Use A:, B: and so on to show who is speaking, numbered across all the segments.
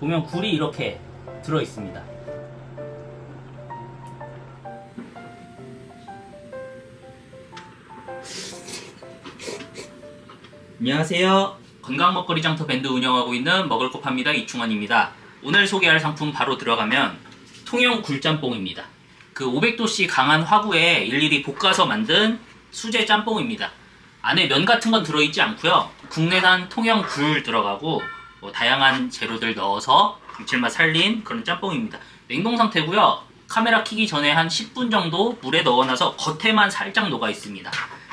A: 보면 굴이 이렇게 들어 있습니다. 안녕하세요. 건강 먹거리 장터 밴드 운영하고 있는 먹을 거 팝니다 이충환입니다. 오늘 소개할 상품 바로 들어가면 통영 굴짬뽕입니다. 그 500도씨 강한 화구에 일일이 볶아서 만든 수제 짬뽕입니다. 안에 면 같은 건 들어있지 않고요. 국내산 통영 굴 들어가고 뭐 다양한 재료들 넣어서 감칠맛 살린 그런 짬뽕입니다. 냉동 상태고요. 카메라 켜기 전에 한 10분 정도 물에 넣어놔서 겉에만 살짝 녹아 있습니다.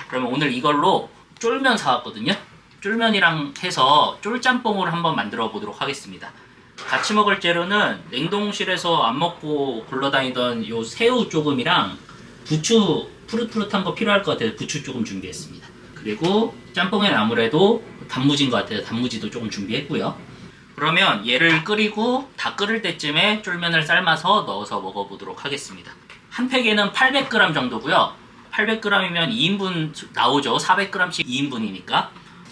A: 그러면 오늘 이걸로 쫄면 사왔거든요. 쫄면이랑 해서 쫄짬뽕을 한번 만들어 보도록 하겠습니다. 같이 먹을 재료는 냉동실에서 안 먹고 굴러다니던 요 새우 조금이랑 부추 푸릇푸릇한 거 필요할 것 같아서 부추 조금 준비했습니다. 그리고 짬뽕엔 아무래도 단무지인 것 같아서 단무지도 조금 준비했고요. 그러면 얘를 끓이고 다 끓을 때쯤에 쫄면을 삶아서 넣어서 먹어보도록 하겠습니다. 한 팩에는 800g 정도고요. 800g이면 2인분 나오죠. 400g씩 2인분이니까.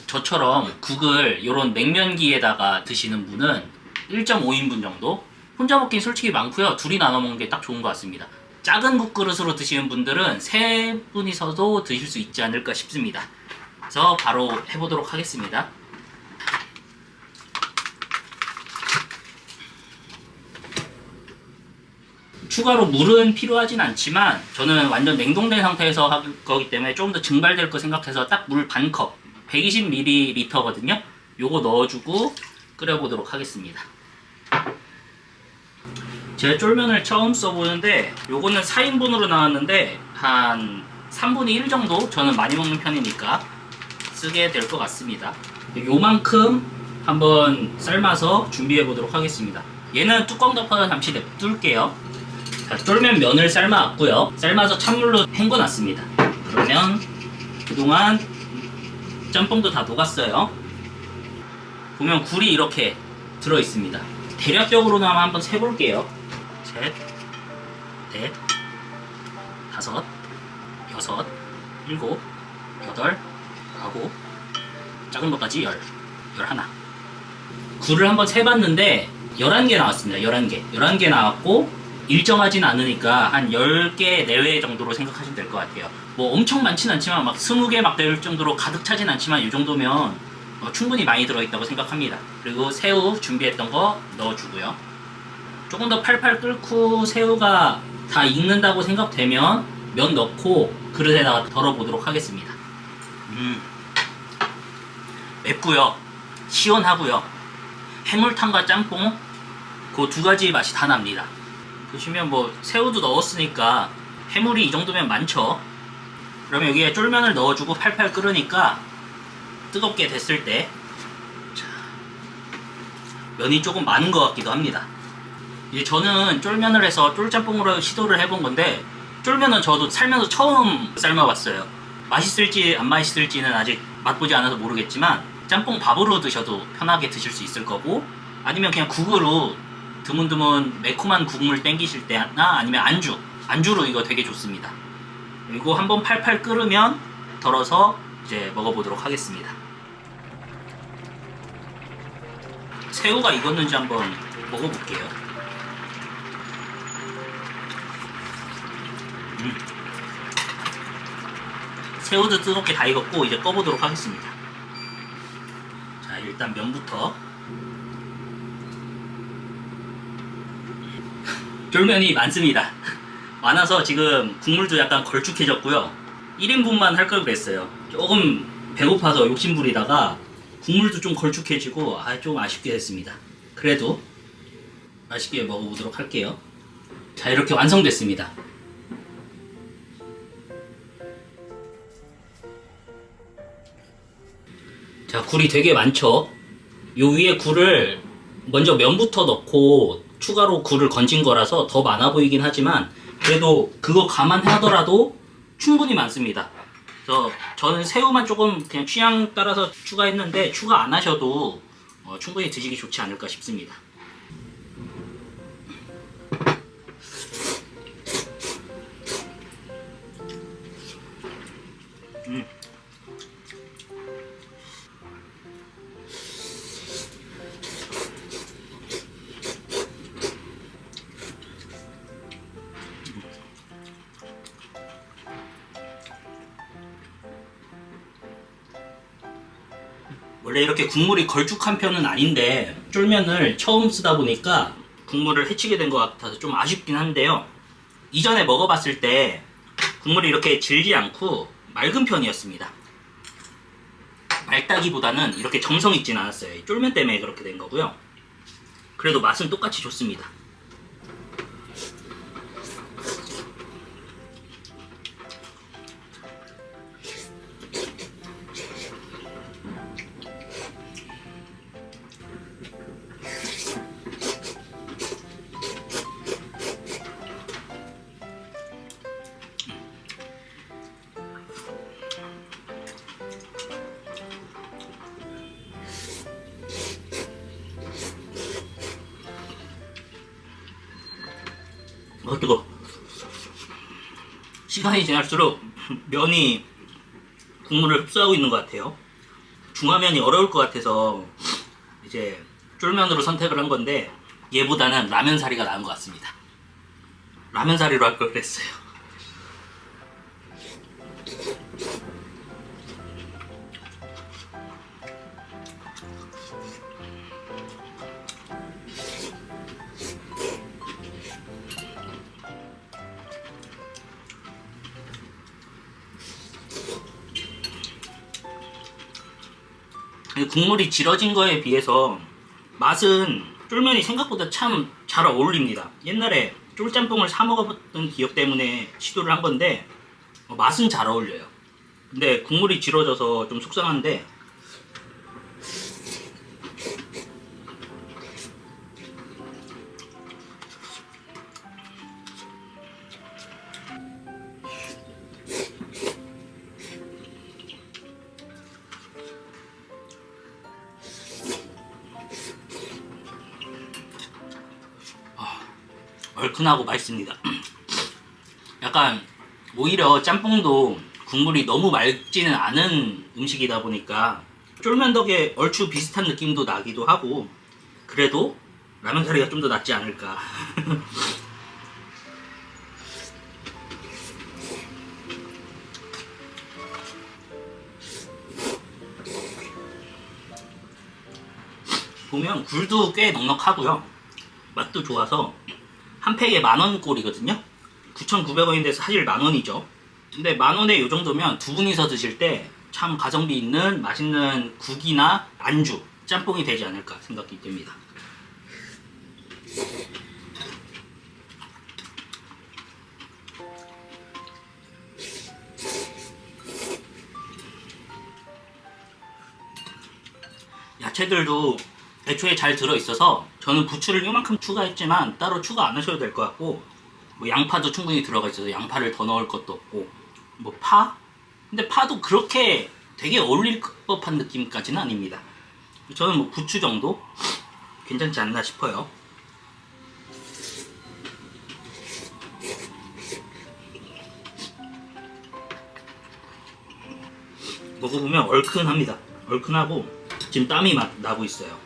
A: 저처럼 국을 이런 냉면기에다가 드시는 분은 1.5인분 정도. 혼자 먹긴 솔직히 많고요. 둘이 나눠 먹는 게 딱 좋은 것 같습니다. 작은 국 그릇으로 드시는 분들은 세 분이서도 드실 수 있지 않을까 싶습니다. 그래서 바로 해보도록 하겠습니다. 추가로 물은 필요하진 않지만 저는 완전 냉동된 상태에서 할 거기 때문에 조금 더 증발될 거 생각해서 딱 물 반 컵 120ml거든요 요거 넣어주고 끓여보도록 하겠습니다 제가 쫄면을 처음 써보는데 요거는 4인분으로 나왔는데 한 3분의 1 정도 저는 많이 먹는 편이니까 쓰게 될 것 같습니다 요만큼 한번 삶아서 준비해 보도록 하겠습니다 얘는 뚜껑 덮어서 잠시 냅둘게요 자, 쫄면 면을 삶아왔고요. 삶아서 찬물로 헹궈놨습니다. 그러면 그동안 짬뽕도 다 녹았어요. 보면 굴이 이렇게 들어있습니다. 대략적으로는 한번 세볼게요. 셋, 넷, 다섯, 여섯, 일곱, 여덟, 아홉, 작은 것까지 열, 열 하나. 굴을 한번 세봤는데 11개 나왔습니다. 11개. 11개 나왔고 일정하진 않으니까 한 10개 내외 정도로 생각하시면 될 것 같아요. 뭐 엄청 많진 않지만 막 20개 막 될 정도로 가득 차진 않지만 이 정도면 어, 충분히 많이 들어있다고 생각합니다. 그리고 새우 준비했던 거 넣어주고요. 조금 더 팔팔 끓고 새우가 다 익는다고 생각되면 면 넣고 그릇에다가 덜어보도록 하겠습니다. 음, 맵고요. 시원하고요. 해물탕과 짬뽕 그 두 가지 맛이 다 납니다. 보시면 뭐 새우도 넣었으니까 해물이 이 정도면 많죠. 그러면 여기에 쫄면을 넣어주고 팔팔 끓으니까 뜨겁게 됐을 때 자, 면이 조금 많은 것 같기도 합니다. 이제 저는 쫄면을 해서 쫄짬뽕으로 시도를 해본 건데 쫄면은 저도 살면서 처음 삶아봤어요. 맛있을지 안 맛있을지는 아직 맛보지 않아서 모르겠지만 짬뽕 밥으로 드셔도 편하게 드실 수 있을 거고 아니면 그냥 국으로 드문드문 매콤한 국물 땡기실 때나 아니면 안주 안주로 이거 되게 좋습니다. 그리고 한번 팔팔 끓으면 덜어서 이제 먹어보도록 하겠습니다. 새우가 익었는지 한번 먹어볼게요. 음. 새우도 뜨겁게 다 익었고 이제 꺼보도록 하겠습니다 자 일단 면부터 쫄면이 많습니다. 많아서 지금 국물도 약간 걸쭉해졌고요. 1인분만 할 걸 그랬어요. 조금 배고파서 욕심부리다가 국물도 좀 걸쭉해지고 아, 좀 아쉽게 됐습니다. 그래도 맛있게 먹어보도록 할게요. 자, 이렇게 완성됐습니다. 굴이 되게 많죠? 요 위에 굴을 먼저 면부터 넣고 추가로 굴을 건진 거라서 더 많아 보이긴 하지만 그래도 그거 감안하더라도 충분히 많습니다. 그래서 저는 새우만 조금 그냥 취향 따라서 추가했는데 추가 안 하셔도 어, 충분히 드시기 좋지 않을까 싶습니다. 원래 이렇게 국물이 걸쭉한 편은 아닌데 쫄면을 처음 쓰다 보니까 국물을 해치게 된 것 같아서 좀 아쉽긴 한데요. 이전에 먹어봤을 때 국물이 이렇게 질지 않고 맑은 편이었습니다. 맑다기보다는 이렇게 정성 있진 않았어요. 이 쫄면 때문에 그렇게 된 거고요. 그래도 맛은 똑같이 좋습니다. 뜨거. 시간이 지날수록 면이 국물을 흡수하고 있는 것 같아요. 중화면이 어려울 것 같아서 이제 쫄면으로 선택을 한 건데 얘보다는 라면 사리가 나은 것 같습니다. 라면 사리로 할 걸 그랬어요. 국물이 질어진 거에 비해서 맛은 쫄면이 생각보다 참 잘 어울립니다. 옛날에 쫄짬뽕을 사 먹어봤던 기억 때문에 시도를 한 건데 어, 맛은 잘 어울려요. 근데 국물이 질어져서 좀 속상한데 얼큰하고 맛있습니다. 약간 오히려 짬뽕도 국물이 너무 맑지는 않은 음식이다 보니까 쫄면 덕에 얼추 비슷한 느낌도 나기도 하고 그래도 라면 사리가 좀 더 낫지 않을까. 보면 굴도 꽤 넉넉하고요. 맛도 좋아서 한 팩에 만원 꼴이거든요. 9,900원인데 사실 만 원이죠. 근데 만 원에 이 정도면 두 분이서 드실 때 참 가성비 있는 맛있는 국이나 안주, 짬뽕이 되지 않을까 생각이 듭니다. 야채들도 애초에 잘 들어 있어서 저는 부추를 이만큼 추가했지만 따로 추가 안 하셔도 될 것 같고 뭐 양파도 충분히 들어가 있어서 양파를 더 넣을 것도 없고 뭐 파? 근데 파도 그렇게 되게 어울릴 법한 느낌까지는 아닙니다. 저는 뭐 부추 정도 괜찮지 않나 싶어요. 먹어보면 얼큰합니다. 얼큰하고 지금 땀이 막 나고 있어요.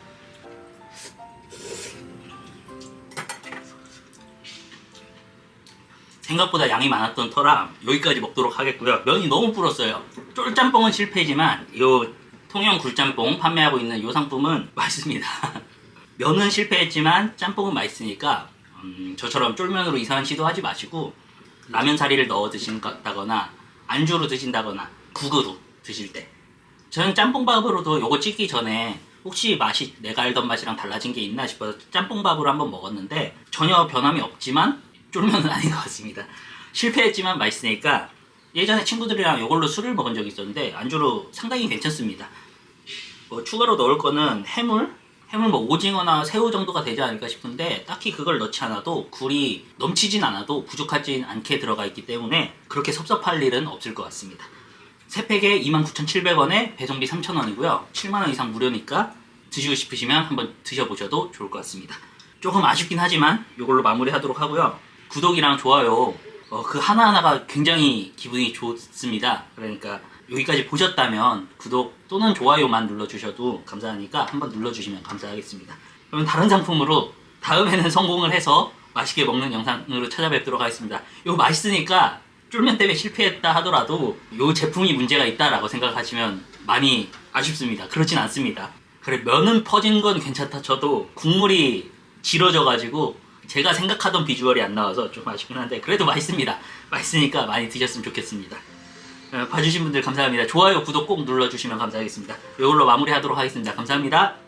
A: 생각보다 양이 많았던 터라 여기까지 먹도록 하겠고요. 면이 너무 불었어요. 쫄짬뽕은 실패지만 요 통영 굴짬뽕 판매하고 있는 요 상품은 맛있습니다. 면은 실패했지만 짬뽕은 맛있으니까 음, 저처럼 쫄면으로 이상한 시도하지 마시고 라면 사리를 넣어 드신다거나 안주로 드신다거나 국으로 드실 때 저는 짬뽕밥으로도 요거 찍기 전에 혹시 맛이 내가 알던 맛이랑 달라진 게 있나 싶어서 짬뽕밥으로 한번 먹었는데 전혀 변함이 없지만 쫄면은 아닌 것 같습니다. 실패했지만 맛있으니까 예전에 친구들이랑 이걸로 술을 먹은 적이 있었는데 안주로 상당히 괜찮습니다. 뭐 추가로 넣을 거는 해물, 해물 뭐 오징어나 새우 정도가 되지 않을까 싶은데 딱히 그걸 넣지 않아도 굴이 넘치진 않아도 부족하진 않게 들어가 있기 때문에 그렇게 섭섭할 일은 없을 것 같습니다. 세 팩에 29,700원에 배송비 3,000원이고요. 7만원 이상 무료니까 드시고 싶으시면 한번 드셔보셔도 좋을 것 같습니다. 조금 아쉽긴 하지만 이걸로 마무리하도록 하고요. 구독이랑 좋아요 어, 그 하나하나가 굉장히 기분이 좋습니다. 그러니까 여기까지 보셨다면 구독 또는 좋아요만 눌러주셔도 감사하니까 한번 눌러주시면 감사하겠습니다. 그러면 다른 상품으로 다음에는 성공을 해서 맛있게 먹는 영상으로 찾아뵙도록 하겠습니다. 이거 맛있으니까 쫄면 때문에 실패했다 하더라도 이 제품이 문제가 있다라고 생각하시면 많이 아쉽습니다. 그렇진 않습니다. 그래 면은 퍼진 건 괜찮다 쳐도 국물이 질어져가지고 제가 생각하던 비주얼이 안 나와서 좀 아쉽긴 한데 그래도 맛있습니다. 맛있으니까 많이 드셨으면 좋겠습니다. 어, 봐주신 분들 감사합니다. 좋아요, 구독 꼭 눌러주시면 감사하겠습니다. 이걸로 마무리하도록 하겠습니다. 감사합니다.